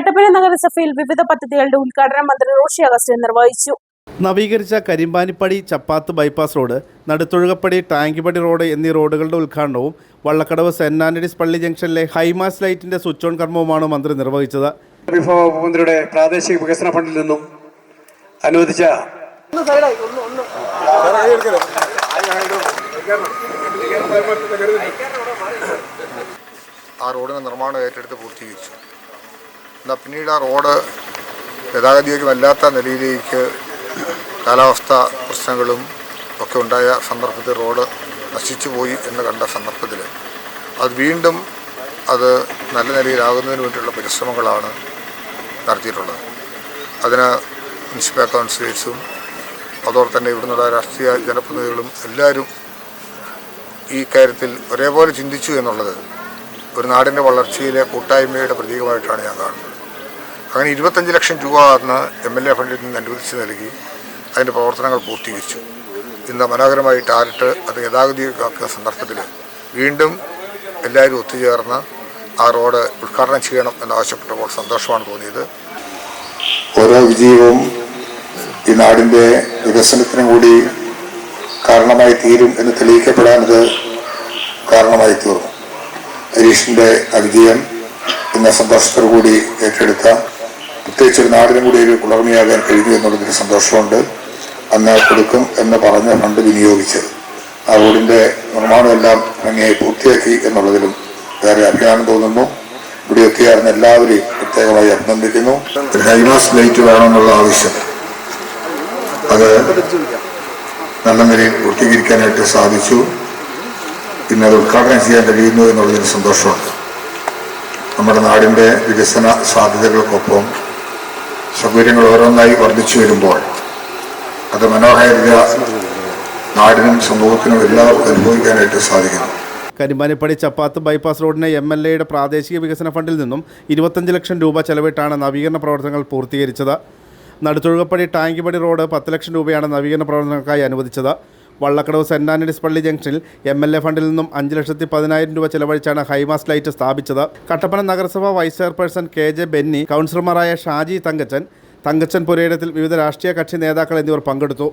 കട്ടപ്പന നഗരസഭയിൽ വിവിധ പദ്ധതികളുടെ ഉദ്ഘാടനം മന്ത്രി റോഷി അഗസ്റ്റിൻ നിർവഹിച്ചു. നവീകരിച്ച കരിമ്പാനിപ്പടി ചപ്പാത്ത് bypass road Naduthozhukappadi Tankippadi road എന്നീ റോഡുകളുടെ ഉദ്ഘാടനവും വള്ളക്കടവ് സെന്റ് ആന്റണീസ് പള്ളി ജംഗ്ഷനിലെ ഹൈമാസ് ലൈറ്റിന്റെ സ്വിച്ച് ഓൺ കർമ്മവുമാണ് മന്ത്രി നിർവഹിച്ചത്. വിഭവ മന്ത്രിയുടെ പ്രാദേശിക വികസന ഫണ്ടിൽ നിന്നും അനുവദിച്ച ആ റോഡിന്റെ നിർമ്മാണം ഏറ്റെടുത്ത് പൂർത്തീകരിച്ചു. എന്നാൽ പിന്നീട് ആ റോഡ് ഗതാഗതയോഗ്യമല്ലാത്ത നിലയിലേക്ക് കാലാവസ്ഥ പ്രശ്നങ്ങളും ഒക്കെ ഉണ്ടായ സന്ദർഭത്തിൽ റോഡ് നശിച്ചു പോയി എന്ന് കണ്ട സന്ദർഭത്തിൽ അത് വീണ്ടും അത് നല്ല നിലയിലാകുന്നതിന് വേണ്ടിയുള്ള പരിശ്രമങ്ങളാണ് നടത്തിയിട്ടുള്ളത്. അതിന് മുനിസിപ്പൽ കൗൺസിലേഴ്സും അതോടെ തന്നെ ഇവിടുന്നുള്ള രാഷ്ട്രീയ ജനപ്രതിനിധികളും എല്ലാവരും ഈ കാര്യത്തിൽ ഒരേപോലെ ചിന്തിച്ചു എന്നുള്ളത് ഒരു നാടിന്റെ വളർച്ചയിലെ കൂട്ടായ്മയുടെ പ്രതീകമായിട്ടാണ് ഞാൻ കാണുന്നത്. അങ്ങനെ ഇരുപത്തഞ്ച് ലക്ഷം രൂപ അന്ന് എം എൽ എ ഫണ്ടിൽ നിന്ന് അനുവദിച്ച് നൽകി. അതിന്റെ പ്രവർത്തനങ്ങൾ പൂർത്തീകരിച്ചു. ഇന്ന് മനോഹരമായി ടാറിട്ട് അത് ഗതാഗതമാക്കുന്ന സന്ദർഭത്തിൽ വീണ്ടും എല്ലാവരും ഒത്തുചേർന്ന് ആ റോഡ് ഉദ്ഘാടനം ചെയ്യണം എന്നാവശ്യപ്പെട്ടപ്പോൾ സന്തോഷമാണ് തോന്നിയത്. ഓരോ വിജയവും ഈ നാടിന്റെ വികസനത്തിനും കൂടി കാരണമായി തീരും എന്ന് തെളിയിക്കപ്പെടാൻ ഇത് കാരണമായി തീർന്നു. ഹരീഷിന്റെ ആ പിന്നെ ഇന്ന് സന്തോഷത്തോടു കൂടി ഏറ്റെടുത്ത പ്രത്യേകിച്ച് ഒരു നാടിനും കൂടി ഒരു കുളർമയാകാൻ കഴിഞ്ഞു എന്നുള്ളതിന് സന്തോഷമുണ്ട്. അന്ന് കൊടുക്കും എന്ന് പറഞ്ഞ ഫണ്ട് വിനിയോഗിച്ചത് ആ റോഡിന്റെ നിർമ്മാണമെല്ലാം ഭംഗിയായി പൂർത്തിയാക്കി എന്നുള്ളതിലും വേറെ അഭിമാനം തോന്നുന്നു. ഇവിടെ എത്തിയാർന്ന എല്ലാവരെയും പ്രത്യേകമായി അഭിനന്ദിക്കുന്നു. ഹൈമാസ് ലൈറ്റ് വേണമെന്നുള്ള ആവശ്യം. അത് നല്ല നിലയിൽ പൂർത്തീകരിക്കാനായിട്ട് സാധിച്ചു. പിന്നെ അത് ഉദ്ഘാടനം ചെയ്യാൻ കഴിയുന്നു എന്നുള്ളതിന് സന്തോഷമുണ്ട് നമ്മുടെ നാടിന്റെ വികസന സാധ്യതകൾക്കൊപ്പം സൗകര്യങ്ങൾ ഓരോന്നായി വർദ്ധിച്ചു വരുമ്പോൾ അത് മനോഹാരിത നാടിനും സമൂഹത്തിനും എല്ലാവർക്കും അനുഭവിക്കാനായിട്ട് സാധിക്കുന്നു. കരിമ്പാനിപ്പടി ചപ്പാത്ത് ബൈപ്പാസ് റോഡിന് എം എൽ എയുടെ പ്രാദേശിക വികസന ഫണ്ടിൽ നിന്നും ഇരുപത്തഞ്ച് ലക്ഷം രൂപ ചെലവിട്ടാണ് നവീകരണ പ്രവർത്തനങ്ങൾ പൂർത്തീകരിച്ചത്. നടുത്തൊഴുകപ്പടി ടാങ്കിപ്പടി റോഡ് പത്ത് ലക്ഷം രൂപയാണ് നവീകരണ പ്രവർത്തനങ്ങൾക്കായി അനുവദിച്ചത്. വള്ളക്കടവ് സെന്റ് ആന്റണീസ് പള്ളി ജംഗ്ഷനിൽ എം എൽ എ ഫണ്ടിൽ നിന്നും അഞ്ച് ലക്ഷത്തി പതിനായിരം രൂപ ചെലവഴിച്ചാണ് ഹൈമാസ് ലൈറ്റ് സ്ഥാപിച്ചത്. കട്ടപ്പന നഗരസഭ vice chairperson K J Benny കൗൺസിലർമാരായ ഷാജി തങ്കച്ചൻ തങ്കച്ചൻ പുരയിടത്തിൽ വിവിധ രാഷ്ട്രീയ കക്ഷി നേതാക്കൾ എന്നിവർ പങ്കെടുത്തു.